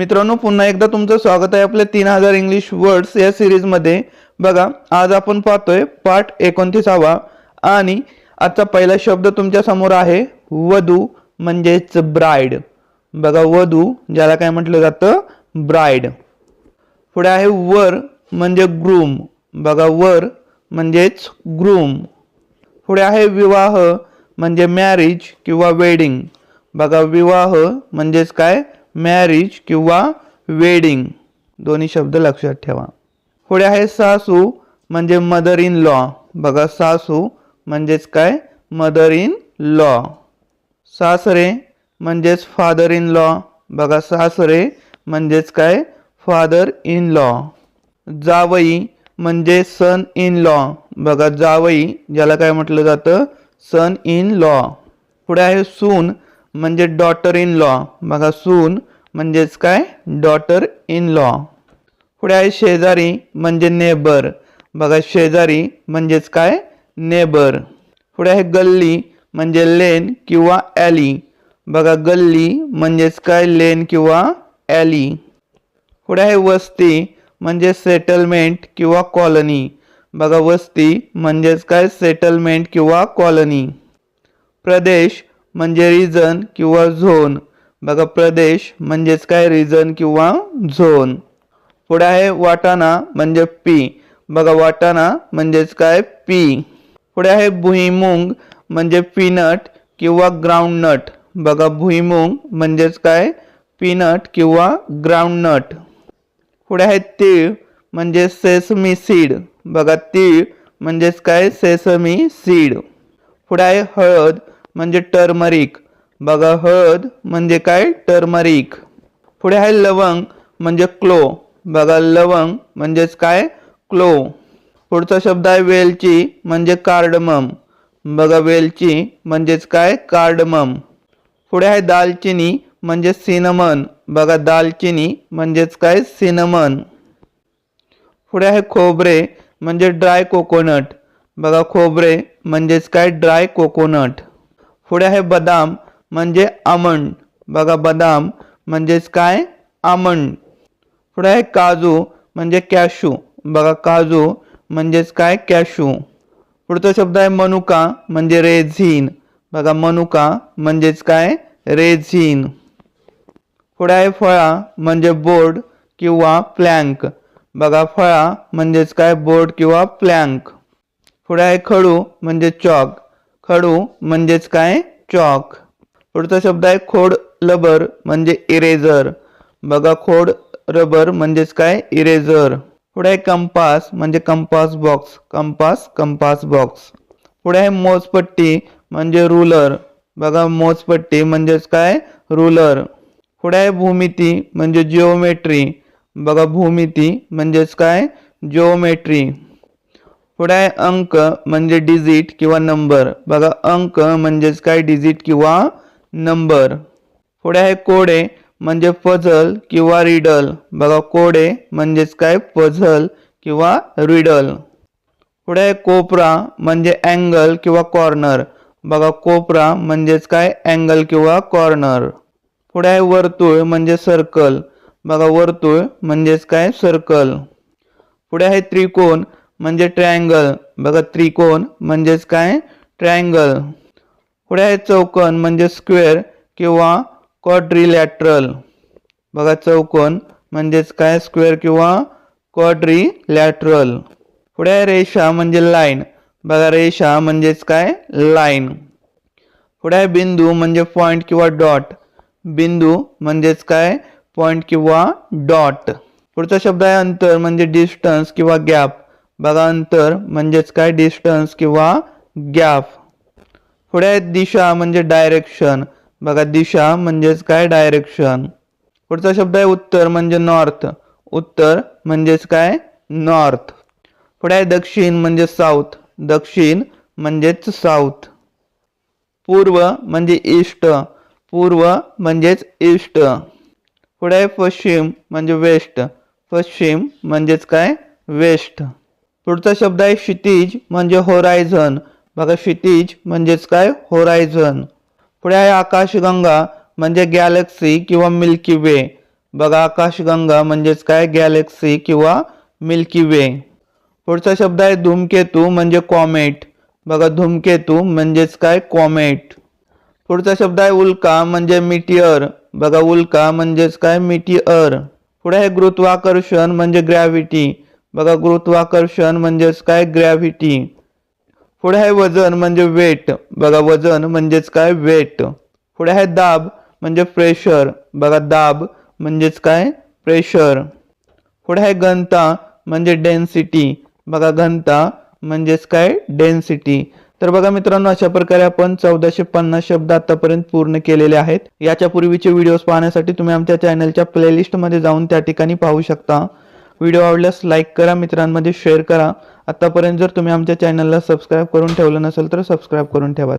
मित्रांनो पुन्हा एकदा तुमचं स्वागत आहे आपल्या तीन हजार इंग्लिश वर्ड्स या सिरीजमध्ये बघा आज आपण पाहतोय पाठ एकोणतीसावा आणि आजचा पहिला शब्द तुमच्यासमोर आहे वधू म्हणजेच ब्राईड बघा वधू ज्याला काय म्हटलं जातं? ब्राईड पुढे आहे वर म्हणजे ग्रूम बघा वर म्हणजेच ग्रूम पुढे आहे विवाह म्हणजे मॅरिज किंवा वेडिंग बघा विवाह म्हणजेच काय? मॅरिज किंवा वेडिंग दोन्ही शब्द लक्षात ठेवा. पुढे आहे सासू म्हणजे मदर इन लॉ बघा सासू म्हणजेच काय? मदर इन लॉ सासरे म्हणजेच फादर इन लॉ बघा सासरे म्हणजेच काय? फादर इन लॉ जावई म्हणजे सन इन लॉ बघा जावई ज्याला काय म्हटलं जातं? सन इन लॉ पुढे आहे सून म्हणजे डॉटर इन लॉ बघा, सून म्हणजेच डॉटर इन लॉ पुढे आहे शेजारी म्हणजे नेबर बघा, शेजारी म्हणजेच नेबर पुढे आहे गल्ली म्हणजे लेन किंवा ॲली बघा, गल्ली म्हणजेच लेन किंवा ॲली पुढे आहे वस्ती म्हणजे सेटलमेंट किंवा कॉलनी बघा, वस्ती म्हणजेच काय? सेटलमेंट किंवा कॉलनी प्रदेश म्हणजे रिजन किंवा झोन बघा, प्रदेश म्हणजेच काय? रिजन किंवा झोन पुढे वाटाणा म्हणजे पी बघा, वाटाणा म्हणजेच पी पुढे आहे भुईमुंग म्हणजे पीनट किंवा ग्राउंडनट बघा, भुईमुंग म्हणजेच काय? पीनट किंवा ग्राउंडनट पुढे आहे तीळ म्हणजे सेसमी सीड बघा, तीळ म्हणजेच काय? सेसमी सीड पुढे आहे हळद म्हणजे टर्मरिक. बघा हळद म्हणजे काय? टर्मरिक. पुढे आहे लवंग म्हणजे क्लो. बघा लवंग म्हणजेच काय? क्लो. पुढचा शब्द आहे वेलची म्हणजे कार्डमम. बघा वेलची म्हणजेच काय? कार्डमम. पुढे आहे दालचिनी म्हणजे सिनमन. बघा दालचिनी म्हणजेच काय? सिनमन. पुढे आहे खोबरे म्हणजे ड्राय कोकोनट. बघा खोबरे म्हणजेच काय? Dry coconut. पुढे आहे बदाम, म्हणजे आमंड. बघा बदाम, म्हणजेच काय? आमंड. पुढे आहे काजू, म्हणजे कॅशू बघा काजू, म्हणजेच काय? कॅशू पुढचा शब्द आहे मनुका, म्हणजे रेझिन. बघा मनुका, म्हणजेच काय? रेझिन. पुढे आहे फळा, म्हणजे बोर्ड किंवा प्लँक. बघा फळा, म्हणजेच काय? बोर्ड किंवा प्लँक. पुढे आहे खडू, म्हणजे चॉक. खडू म्हणजेच काय? चॉक. पुढचा शब्द आहे खोड लबर म्हणजे इरेझर. बघा खोड रबर म्हणजेच काय? इरेझर. पुढे आहे कंपास म्हणजे compass box. Compass compass box. पुढे आहे मोजपट्टी म्हणजे रुलर. बघा मोजपट्टी म्हणजेच काय? रुलर. पुढे आहे भूमिती म्हणजे जिओमेट्री. बघा भूमिती म्हणजेच काय? जिओमेट्री. पुढे आहे अंक म्हणजे डिजिट किंवा नंबर बघा अंक म्हणजेच काय? डिजिट किंवा नंबर पुढे आहे कोडे म्हणजे पझल किंवा रिडल बघा कोडे म्हणजेच काय? पझल किंवा रिडल पुढे आहे कोपरा म्हणजे अँगल किंवा कॉर्नर बघा कोपरा म्हणजेच काय? अँगल किंवा कॉर्नर पुढे आहे वर्तुळ म्हणजे सर्कल बघा वर्तुळ म्हणजेच काय? सर्कल पुढे आहे त्रिकोण म्हणजे ट्रायंगल बघा, त्रिकोण म्हणजेच काय? ट्रायंगल पुढे आहे चौकोन म्हणजे स्क्वेअर किंवा क्वाड्रिलॅटरल बघा चौकोन म्हणजेच काय? स्क्वेअर किंवा क्वाड्रिलॅटरल पुढे आहे रेषा म्हणजे लाईन बघा, रेषा म्हणजेच पुढे बिंदू म्हणजे पॉइंट किंवा डॉट बिंदू म्हणजेच काय? पॉइंट किंवा डॉट पुढचा शब्द आहे अंतर म्हणजे डिस्टन्स किंवा गॅप बघा अंतर म्हणजेच काय? डिस्टन्स किंवा गॅप पुढे आहेत दिशा म्हणजे डायरेक्शन बघा दिशा म्हणजेच काय? डायरेक्शन पुढचा शब्द आहे उत्तर म्हणजे नॉर्थ उत्तर म्हणजेच काय? नॉर्थ पुढे आहे दक्षिण म्हणजे साऊथ दक्षिण म्हणजेच साऊथ पूर्व म्हणजे ईस्ट पूर्व म्हणजेच ईस्ट पुढे आहे पश्चिम म्हणजे वेस्ट पश्चिम म्हणजेच काय? वेस्ट पुढचा शब्द आहे क्षितिज म्हणजे होरायझन बघा क्षितिज म्हणजेच काय? होरायझन पुढे आहे आकाशगंगा म्हणजे गॅलेक्सी किंवा मिल्की वे बघा आकाशगंगा म्हणजेच काय? गॅलेक्सी किंवा मिल्की वे पुढचा शब्द आहे धूमकेतू म्हणजे कॉमेट बघा धूमकेतू म्हणजेच काय? कॉमेट पुढचा शब्द आहे उल्का म्हणजे मिटिअर बघा उल्का म्हणजेच काय? मिटिअर पुढे आहे गुरुत्वाकर्षण म्हणजे ग्रॅव्हिटी बघा गुरुत्वाकर्षण म्हणजेच काय ग्रॅव्हिटी पुढे आहे वजन म्हणजे वेट बघा वजन म्हणजेच काय वेट पुढे आहे दाब म्हणजे प्रेशर बघा दाब म्हणजेच काय प्रेशर पुढे आहे घनता म्हणजे डेन्सिटी बघा घनता म्हणजेच काय डेन्सिटी तर बघा मित्रांनो अशा प्रकारे आपण चौदाशे पन्नास शब्द आतापर्यंत पूर्ण केलेले आहेत. याच्या पूर्वीचे व्हिडिओज पाहण्यासाठी तुम्ही आमच्या चॅनलच्या प्लेलिस्टमध्ये जाऊन त्या ठिकाणी पाहू शकता. व्हिडिओ आवडल्यास लाईक करा मित्रांमध्ये शेअर करा. आतापर्यंत जर तुम्ही आमच्या चॅनलला सबस्क्राईब करून ठेवलं नसेल तर सबस्क्राईब करून ठेवा.